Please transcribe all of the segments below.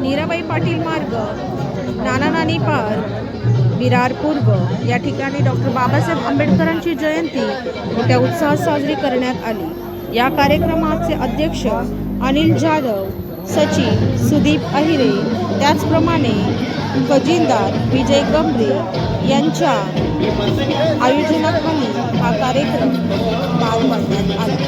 नीराबाई पाटील मार्ग नाना नानी पार्क विरार पूर्व या ठिकाणी डॉक्टर बाबासाहेब आंबेडकरांची जयंती मोठ्या उत्साहात साजरी करण्यात आली. या कार्यक्रमाचे अध्यक्ष अनिल जाधव सचिव सुदीप अहिरे त्याचप्रमाणे खजिनदार विजय गंभीर यांच्या आयोजनाखाली हा कार्यक्रम पार पाडण्यात आला.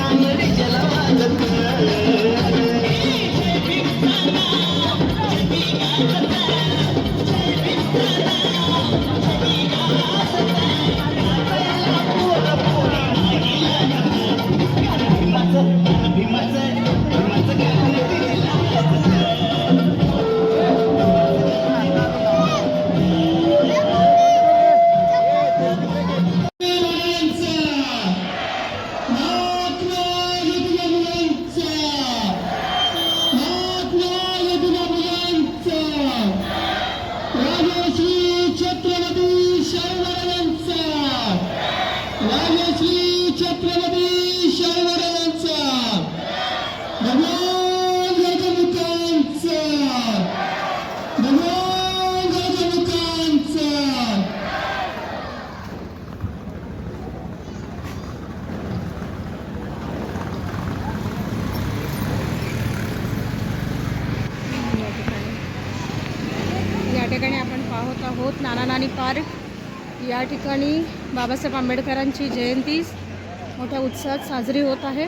ठिकाणी आपण पाहत आहोत नाना नानी पार्क. या ठिकाणी बाबासाहेब आंबेडकरांची जयंती. मोठ्या उत्साहात साजरी होत आहे.